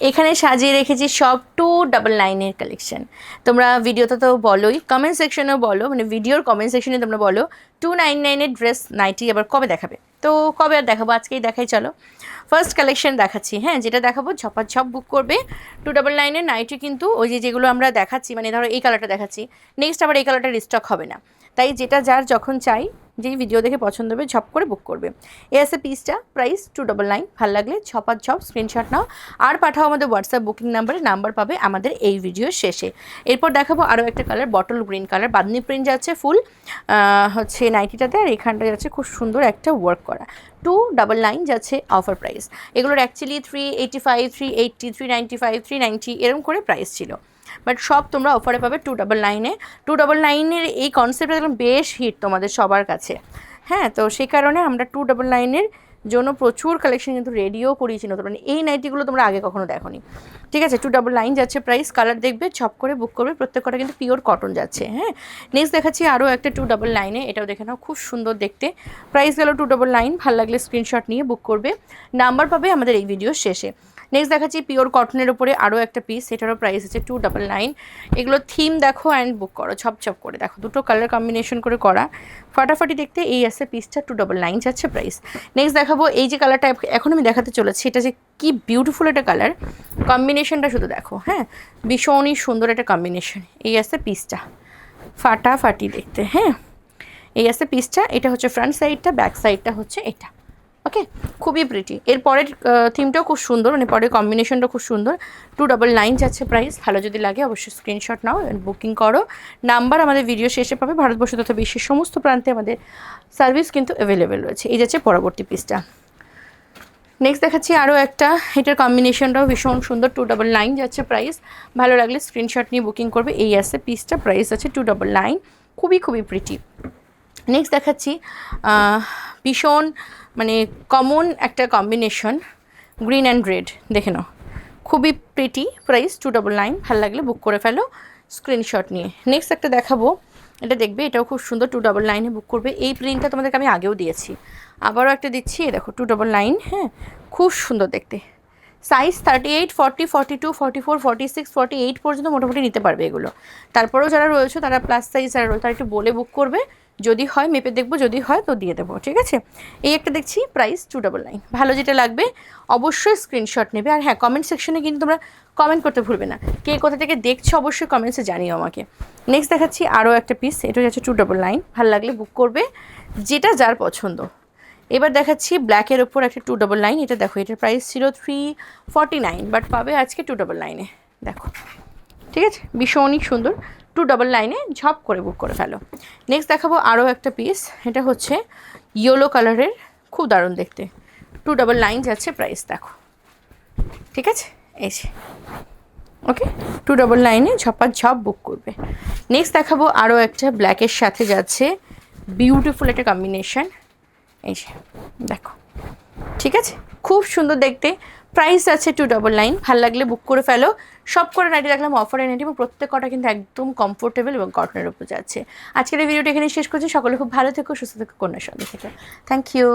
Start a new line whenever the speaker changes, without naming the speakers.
এখানে সাজিয়ে রেখেছি সব টু ডাবল নাইনের কালেকশন তোমরা ভিডিওতে তো বলোই কমেন্ট সেকশনেও বলো মানে ভিডিওর কমেন্ট সেকশনে তোমরা বলো টু নাইন নাইনের ড্রেস নাইটি আবার কবে দেখাবে? তো কবে আর দেখাবো? আজকেই দেখাই, চলো। ফার্স্ট কালেকশন দেখাচ্ছি হ্যাঁ যেটা দেখাবো ঝপা ঝপ বুক করবে টু ডাবল নাইনের নাইটি কিন্তু ওই যে যেগুলো আমরা দেখাচ্ছি মানে ধরো এই কালারটা দেখাচ্ছি নেক্সট আবার এই কালারটা রিস্টক হবে না। তাই যেটা যার যখন চাই যেই ভিডিও দেখে পছন্দ হবে, ঝপ করে বুক করবে। এ আছে পিসটা প্রাইস টু ডবল নাইন ভালো লাগলে ছপার ঝপ স্ক্রিনশট নাও। আর পাঠাও আমাদের হোয়াটসঅ্যাপ বুকিং নাম্বারে নাম্বার পাবে আমাদের এই ভিডিওর শেষে। এরপর দেখাবো আরও একটা colour bottle green colour bandhani print যাচ্ছে ফুল হচ্ছে নাইটিটাতে আর এখানটা যাচ্ছে খুব সুন্দর একটা ওয়ার্ক করা। টু ডাবল নাইন যাচ্ছে অফার প্রাইস এগুলোর actually three eighty five three eighty three ninety five three ninety এরকম করে প্রাইস ছিল। বাট সব তোমরা অফারে পাবে টু ডাবল নাইনে টু ডাবল নাইনের এই কনসেপ্টটা দেখলাম বেশ হিট তোমাদের সবার কাছে। হ্যাঁ তো সেই কারণে আমরা টু ডাবল নাইনের জন্য প্রচুর কালেকশন কিন্তু রেডিও করিয়েছি নতুন। মানে এই নাইটিগুলো তোমরা আগে কখনো দেখোনি। ঠিক আছে টু ডাবল নাইন যাচ্ছে প্রাইস কালার দেখবে ছপ করে বুক করবে প্রত্যেকটা কিন্তু পিওর কটন যাচ্ছে হ্যাঁ। নেক্সট দেখাচ্ছি আরও একটা টু ডাবল নাইনে এটাও দেখে নাও, খুব সুন্দর দেখতে। প্রাইস গেল টু ডাবল নাইন ভালো লাগলে স্ক্রিনশট নিয়ে বুক করবে। নাম্বার পাবে আমাদের এই ভিডিও শেষে। নেক্সট দেখাচ্ছি পিওর কটনের উপরে আরও একটা পিস এটারও প্রাইস আছে টু ডাবল নাইন এগুলো থিম দেখো অ্যান্ড বুক করো ছপ ছপ করে দেখো, দুটো কালার কম্বিনেশন করে করা। ফাটাফাটি দেখতে এই আছে পিসটা টু ডাবল নাইন যাচ্ছে প্রাইস নেক্সট দেখাবো এই যে কালারটা এখন আমি দেখাতে চলেছি, এটা যে কি বিউটিফুল একটা কালার কম্বিনেশনটা শুধু দেখো হ্যাঁ? ভীষণই সুন্দর একটা কম্বিনেশন এই আছে পিসটা ফাটাফাটি দেখতে হ্যাঁ? এই আছে পিসটা এটা হচ্ছে ফ্রন্ট সাইডটা ব্যাক সাইডটা হচ্ছে এটা। ওকে খুবই প্রিটি এর পরের থিমটাও খুব সুন্দর মানে পরের কম্বিনেশনটা খুব সুন্দর। টু ডাবল নাইন যাচ্ছে প্রাইস ভালো যদি লাগে অবশ্যই স্ক্রিনশট নাও বুকিং করো। নাম্বার আমাদের ভিডিও শেষে পাবে। ভারতবর্ষ তথা বিশ্বের সমস্ত প্রান্তে আমাদের সার্ভিস কিন্তু অ্যাভেলেবেল রয়েছে। এই যাচ্ছে পরবর্তী পিসটা নেক্সট দেখাচ্ছি আরও একটা। এটার কম্বিনেশনটাও ভীষণ সুন্দর। টু ডাবল নাইন যাচ্ছে প্রাইস ভালো লাগলে স্ক্রিনশট নিয়ে বুকিং করবে। এই আছে পিসটা প্রাইস আছে টু ডাবল নাইন খুবই খুবই প্রিটি নেক্সট দেখাচ্ছি ভীষণ মানে কমন একটা কম্বিনেশন গ্রিন অ্যান্ড রেড দেখে নাও। খুবই pretty price two double nine ভালো লাগলে বুক করে ফেলো স্ক্রিনশট নিয়ে। নেক্সট একটা দেখাবো, এটা দেখবে, এটাও খুব সুন্দর টু ডাবল নাইনে বুক করবে। এই প্রিন্টটা তোমাদেরকে আমি আগেও দিয়েছি। আবারও একটা দিচ্ছি এ দেখো টু ডাবল নাইন হ্যাঁ খুব সুন্দর দেখতে। Size thirty eight forty forty two forty four forty six forty eight পর্যন্ত মোটামুটি নিতে পারবে এগুলো। তারপরেও যারা রয়েছে, তারা প্লাস সাইজ যারা রয়েছে, তারা একটু বলে বুক করবে। যদি হয়, মেপে দেখব, যদি হয় তো দিয়ে দেবো, ঠিক আছে? এই একটা দেখছি প্রাইস টু ডাবল নাইন ভালো যেটা লাগবে, অবশ্যই স্ক্রিনশট নেবে। আর হ্যাঁ কমেন্ট সেকশনে কিন্তু তোমরা কমেন্ট করতে ভুলবে না। কে কোথা থেকে দেখছ অবশ্যই কমেন্টসে জানিও আমাকে। নেক্সট দেখাচ্ছি আরও একটা পিস এটা যাচ্ছে টু ডাবল নাইন ভালো লাগলে বুক করবে, যেটা যার পছন্দ। এবার দেখাচ্ছি ব্ল্যাকের ওপর একটা টু ডাবল নাইন এটা দেখো, এটার প্রাইস ছিল থ্রি ফর্টি নাইন বাট পাবে আজকে টু ডাবল নাইনে দেখো, ঠিক আছে? ভীষণই সুন্দর। টু ডাবল লাইনে ঝপ করে বুক করে ফেলো। নেক্সট দেখাবো আরও একটা পিস এটা হচ্ছে ইয়েলো কালারের খুব দারুণ দেখতে। টু ডাবল লাইন যাচ্ছে প্রাইস দেখো। ঠিক আছে? এই যে। ওকে টু ডাবল লাইনে ঝপার ঝপ বুক করবে। নেক্সট দেখাবো আরও একটা ব্ল্যাকের সাথে যাচ্ছে বিউটিফুল একটা কম্বিনেশন এই যে, দেখো। ঠিক আছে? খুব সুন্দর দেখতে। প্রাইস আছে টু ডবল নাইন ভালো লাগলে বুক করে ফেলো। সব করে নাইটি দেখলাম অফারে নাইটি এবং প্রত্যেক কটা কিন্তু একদম কমফোর্টেবল এবং কটনের উপর যাচ্ছে। আজকের এই ভিডিওটা এখানে শেষ করছি। সকলে খুব ভালো থেকো, সুস্থ থেকো, কন্যার সঙ্গে থেকে। Thank you